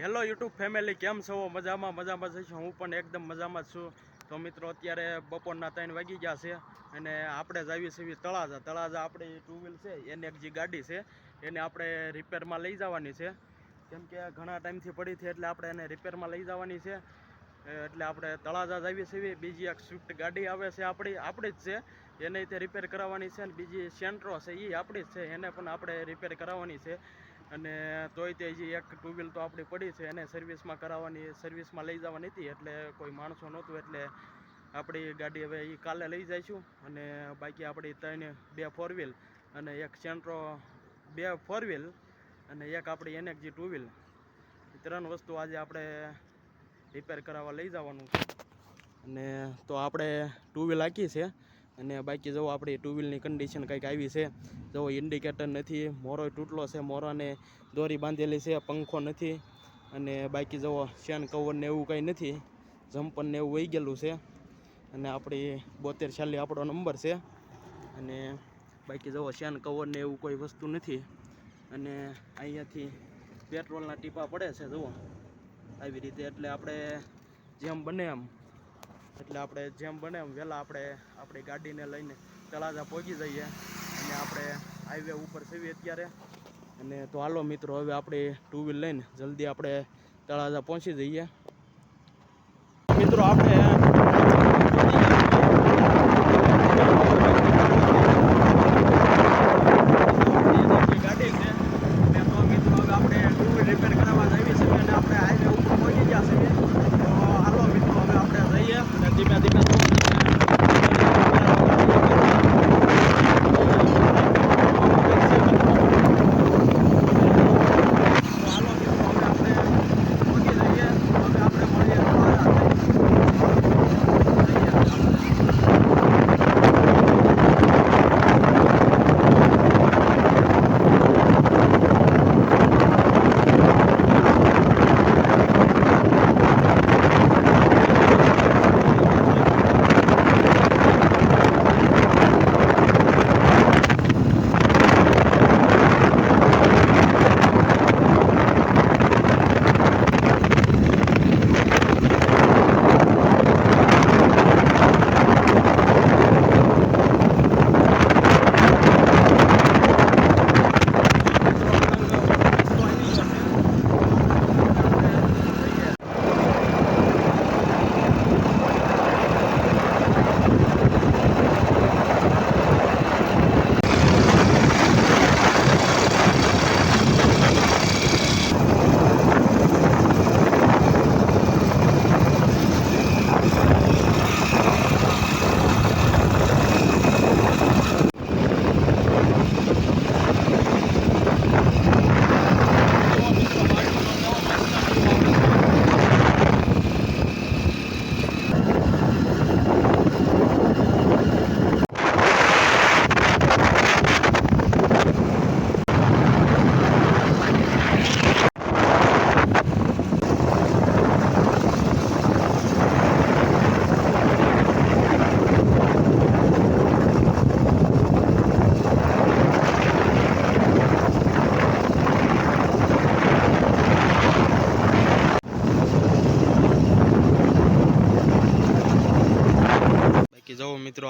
Hello YouTube family કેમ છો? મજામાં મજામાં જઈશું હું પણ એકદમ મજામાં છું. તો મિત્રો, અત્યારે બપોરના ત્રણ વાગી ગયા છે અને આપણે જ આવી છીએ તળાજા. તળાજા આપણી ટુ વ્હીલ છે એને એક જે ગાડી છે. એને આપણે રિપેરમાં લઈ જવાની છે. કેમ કે ઘણા ટાઈમથી પડી છે, એટલે આપણે એને રિપેરમાં લઈ જવાની છે. એટલે આપણે તળાજા જ આવી છીએ. બીજી એક સ્વિફ્ટ ગાડી આવે છે આપણી આપણી જ છે. એને તે રિપેર કરાવવાની છે અને બીજી સેન્ટ્રો છે એ આપણી જ છે. એને પણ આપણે રિપેર કરાવવાની છે. અને તોય તે જે એક ટુ વ્હીલ તો આપણી પડી છે, એને સર્વિસમાં કરાવવાની સર્વિસમાં લઈ જવાની હતી, એટલે કોઈ માણસો નહોતું, એટલે આપણી ગાડી હવે એ કાલે લઈ જઈશું. અને બાકી આપણી ત્રણ બે ફોર વ્હીલ અને એક સેન્ટ્રો બે ફોર વ્હીલ અને એક આપણી એનએકજી ટુ વ્હીલ ત્રણ વસ્તુ આજે આપણે રિપેર કરાવવા લઈ જવાનું છે. અને તો આપણે ટુ વ્હીલ આખી છે. અને બાકી જો આપણી ટુ વ્હીલની કન્ડિશન કંઈક આવી છે, જો ઇન્ડિકેટર નથી, મોરો તૂટલો છે, મોરાને દોરી બાંધેલી છે, પંખો નથી, અને બાકી જુઓ શેન કવરને એવું કંઈ નથી જમ્પરને એવું વહી ગયેલું છે, અને આપણી બોતેર છેલ્લી આપણો નંબર છે, અને બાકી જુઓ શેન કવરને એવું કોઈ વસ્તુ નથી, અને અહીંયાથી પેટ્રોલના ટીપા પડે છે, જુઓ. આવી રીતે એટલે આપણે જેમ બને એમ. એટલે આપણે જેમ બને એમ વહેલા આપણે આપણી ગાડીને લઈને તળાજા પહોંચી જઈએ. અને આપણે હાઈવે ઉપર છીએ અત્યારે. અને તો હાલો મિત્રો, હવે આપણે ટુ વ્હીલ લઈને જલ્દી આપણે તળાજા પહોંચી જઈએ. મિત્રો, આપણે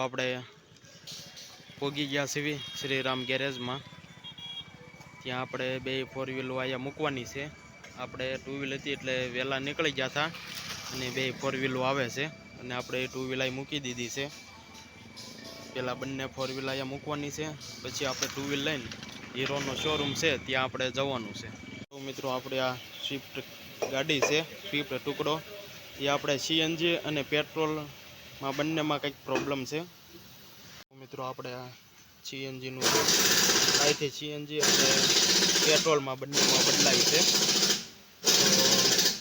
આપણે પોગી ગયા છીએ શ્રીરામ ગેરેજમાં. ત્યાં આપણે બે ફોર વ્હીલ અહીંયા મૂકવાની છે. આપણે ટુ વ્હીલ હતી એટલે વહેલા નીકળી ગયા હતા અને બે ફોર વ્હીલો આવે છે અને આપણે ટુ વ્હીલ અહીં મૂકી દીધી છે. પહેલાં બંને ફોર વ્હીલ અહીંયા મૂકવાની છે, પછી આપણે ટુ વ્હીલ લઈને હીરોનો શોરૂમ છે, ત્યાં આપણે જવાનું છે. તો મિત્રો આપણે આ સ્વિફ્ટ ગાડી છે સ્વિફ્ટ ટુકડો. એ આપણે સીએનજી અને પેટ્રોલમાં બંનેમાં કંઈક પ્રોબ્લેમ છે. મિત્રો આપણે આ સીએનજીનું અહીંથી સીએનજી અને પેટ્રોલમાં બંનેમાં બદલાય છે.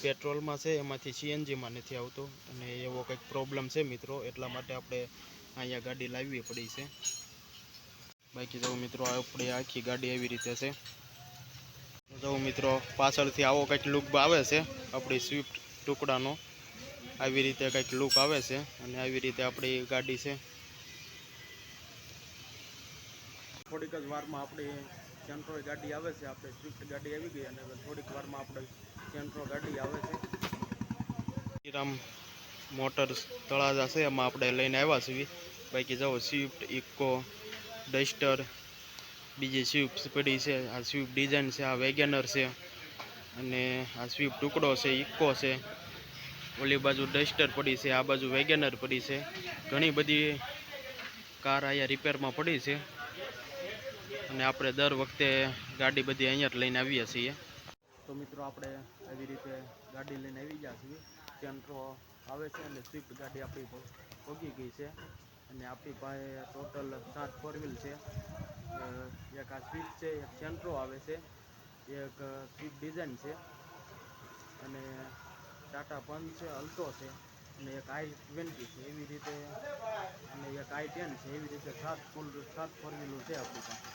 પેટ્રોલમાં છે, એમાંથી સીએનજીમાં નથી આવતો અને એવો કંઈક પ્રોબ્લેમ છે મિત્રો, એટલા માટે આપણે અહીંયા ગાડી લાવવી પડી છે. બાકી જો મિત્રો આપણી આખી ગાડી એવી રીતે છે. જો મિત્રો પાછળથી આવો કંઈક લુક આવે છે, આપણી સ્વિફ્ટ ટુકડાનો. આવી રીતે કંઈક લુક આવે છે અને આવી રીતે આપણી ગાડી છે. થોડીક જ વારમાં આપણી સેન્ટ્રો ગાડી આવે છે આપણે સ્વિફ્ટ ગાડી આવી ગઈ અને થોડીક વારમાં આપણે સેન્ટ્રો ગાડી આવે છે. શ્રીરામ મોટર્સ તળાજા છે એમાં આપણે લઈને આવ્યા છીએ. બાકી જાઓ સ્વિફ્ટ ઇકો ડસ્ટર બીજી સ્વિફ્ટ પડી છે. આ સ્વિફ્ટ ડિઝાઇન છે આ વેગેનર છે અને આ સ્વિફ્ટ ટુકડો છે ઇકો છે. ઓલી બાજુ ડસ્ટર પડી છે, આ બાજુ વેગેનર પડી છે. ઘણી બધી કાર અહીંયા રિપેરમાં પડી છે. અને આપણે દર વખતે ગાડી બધી અહીંયા જ લઈને આવીએ છીએ. તો મિત્રો, આપણે આવી રીતે ગાડી લઈને આવી ગયા છીએ. સેન્ટ્રો આવે છે અને સ્વિફ્ટ ગાડી આપણી ભોગી ગઈ છે. અને આપણી પાસે ટોટલ સાત ફોર વ્હીલ છે. એક આ સ્વિફ્ટ છે, એક સેન્ટ્રો આવે છે. એક સ્વિફ્ટ ડિઝાઇન છે. અને ટાટા પંચ છે, અલ્ટો છે, અને એક આઈ ટ્વેન્ટી છે, એવી રીતે, અને એક આઈ ટેન છે, એવી રીતે સાત ફૂલ, સાત ફોર વ્હીલર છે આપણી પાસે.